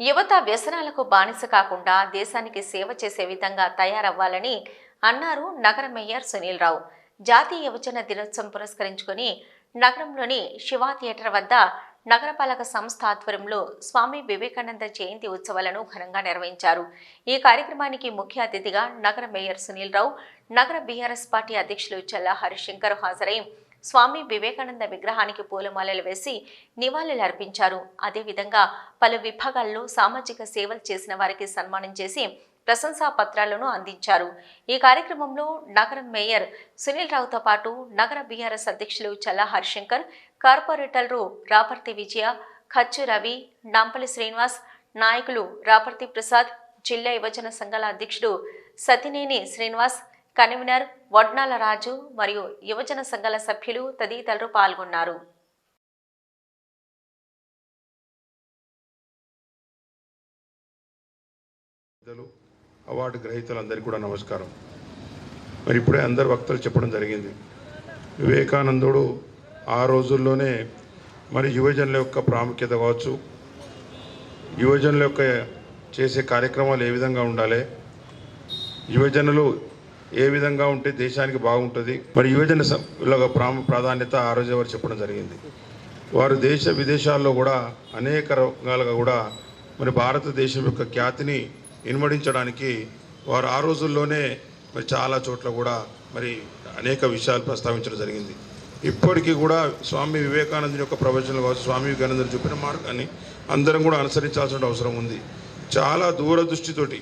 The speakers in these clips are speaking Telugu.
యువత వ్యసనాలకు బానిస కాకుండా దేశానికి సేవ చేసే విధంగా తయారవ్వాలని అన్నారు నగర మేయర్ సునీల్ రావు. జాతీయ యువజన దినోత్సవం పురస్కరించుకొని నగరంలోని శివా థియేటర్ వద్ద నగరపాలక సంస్థ ఆధ్వర్యంలో స్వామి వివేకానంద జయంతి ఉత్సవాలను ఘనంగా నిర్వహించారు. ఈ కార్యక్రమానికి ముఖ్య అతిథిగా నగర మేయర్ సునీల్ రావు నగర బీఆర్ఎస్ పార్టీ అధ్యక్షులు చల్లా హరిశంకర్ హాజరై స్వామి వివేకానంద విగ్రహానికి పూలమాలలు వేసి నివాళులు అర్పించారు. అదేవిధంగా పలు విభాగాల్లో సామాజిక సేవలు చేసిన వారికి సన్మానం చేసి ప్రశంసా పత్రాలను అందించారు. ఈ కార్యక్రమంలో నగర మేయర్ సునీల్ రావుతో పాటు నగర బీఆర్ఎస్ అధ్యక్షులు చల్లా హరిశంకర్ కార్పొరేటర్లు రాపర్తి విజయ ఖచ్చు రవి నాంపల్లి శ్రీనివాస్ నాయకులు రాపర్తి ప్రసాద్ జిల్లా యువజన సంఘాల అధ్యక్షుడు సతినేని శ్రీనివాస్ కన్వీనర్ వడ్నాల రాజు మరియు యువజన సంఘాల సభ్యులు తదితరులు పాల్గొన్నారు. అవార్డు గ్రహీతలందరికీ కూడా నమస్కారం. మరి ఇప్పుడే అందరు వక్తలు చెప్పడం జరిగింది. వివేకానందుడు ఆ రోజుల్లోనే మరి యువజనుల యొక్క ప్రాముఖ్యత కావచ్చు యువజనుల యొక్క చేసే కార్యక్రమాలు ఏ విధంగా ఉండాలి యువజనులు ఏ విధంగా ఉంటే దేశానికి బాగుంటుంది? మరి యువజన ప్రాము ప్రాధాన్యత ఆ రోజు వారు చెప్పడం జరిగింది? వారు దేశ విదేశాల్లో కూడా అనేక రంగాలుగా కూడా మరి భారతదేశం యొక్క ఖ్యాతిని ఇనుమడించడానికి వారు ఆ రోజుల్లోనే మరి చాలా చోట్ల కూడా మరి అనేక విషయాలు ప్రస్తావించడం జరిగింది. ఇప్పటికీ కూడా స్వామి వివేకానందుని యొక్క ప్రవచనలు కావచ్చు స్వామి వివేకానందుని చెప్పిన మార్గాన్ని అందరం కూడా అనుసరించాల్సిన అవసరం ఉంది. చాలా దూరదృష్టితోటి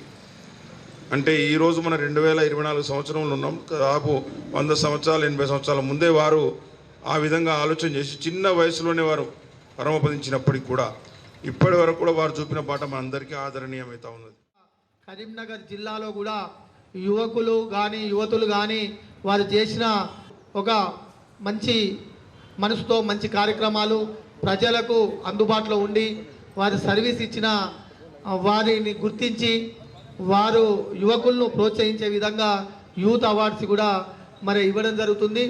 అంటే ఈరోజు మన రెండు వేల ఇరవై నాలుగు సంవత్సరంలో ఉన్నాం. దాదాపు వంద సంవత్సరాలు ఎనభై సంవత్సరాల ముందే వారు ఆ విధంగా ఆలోచన చేసి చిన్న వయసులోనే వారు పరమపదించినప్పటికి కూడా ఇప్పటి వరకు కూడా వారు చూపిన పాట మనందరికీ ఆదరణీయమవుతా ఉన్నది. కరీంనగర్ జిల్లాలో కూడా యువకులు కానీ యువతులు కానీ వారు చేసిన ఒక మంచి మనసుతో మంచి కార్యక్రమాలు ప్రజలకు అందుబాటులో ఉండి వారి సర్వీస్ ఇచ్చిన వారిని గుర్తించి వారు యువకులను ప్రోత్సహించే విధంగా యూత్ అవార్డ్స్ కూడా మరి ఇవ్వడం జరుగుతుంది.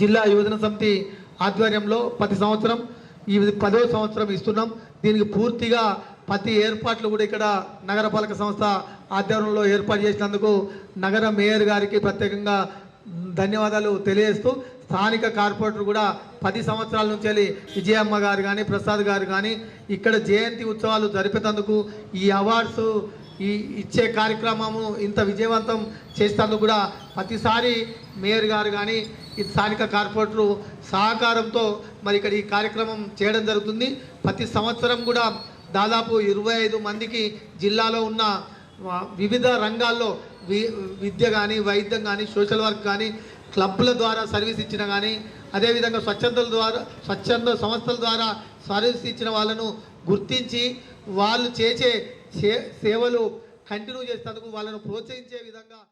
జిల్లా యువజన సమితి ఆధ్వర్యంలో ప్రతి సంవత్సరం ఈ పదో సంవత్సరం ఇస్తున్నాం. దీనికి పూర్తిగా ప్రతి ఏర్పాట్లు కూడా ఇక్కడ నగరపాలక సంస్థ ఆధ్వర్యంలో ఏర్పాటు చేసినందుకు నగర మేయర్ గారికి ప్రత్యేకంగా ధన్యవాదాలు తెలియజేస్తూ స్థానిక కార్పొరేటర్ కూడా పది సంవత్సరాల నుంచి వెళ్ళి విజయమ్మ గారు కానీ ప్రసాద్ గారు కానీ ఇక్కడ జయంతి ఉత్సవాలు జరిపేటందుకు ఈ అవార్డ్స్ ఈ ఇచ్చే కార్యక్రమము ఇంత విజయవంతం చేసేందుకు కూడా ప్రతిసారి మేయర్ గారు కానీ ఈ స్థానిక కార్పొరేటర్లు సహకారంతో మరి ఇక్కడ ఈ కార్యక్రమం చేయడం జరుగుతుంది. ప్రతి సంవత్సరం కూడా దాదాపు ఇరవై ఐదు మందికి జిల్లాలో ఉన్న వివిధ రంగాల్లో వి విద్య కానీ వైద్యం కానీ సోషల్ వర్క్ కానీ క్లబ్ల ద్వారా సర్వీస్ ఇచ్చిన కానీ అదేవిధంగా స్వచ్ఛందల ద్వారా స్వచ్ఛంద సంస్థల ద్వారా సర్వీస్ ఇచ్చిన వాళ్ళను గుర్తించి వాళ్ళు చేసే సేవలు కంటిన్యూ చేసేందుకు వాళ్ళను ప్రోత్సహించే విధంగా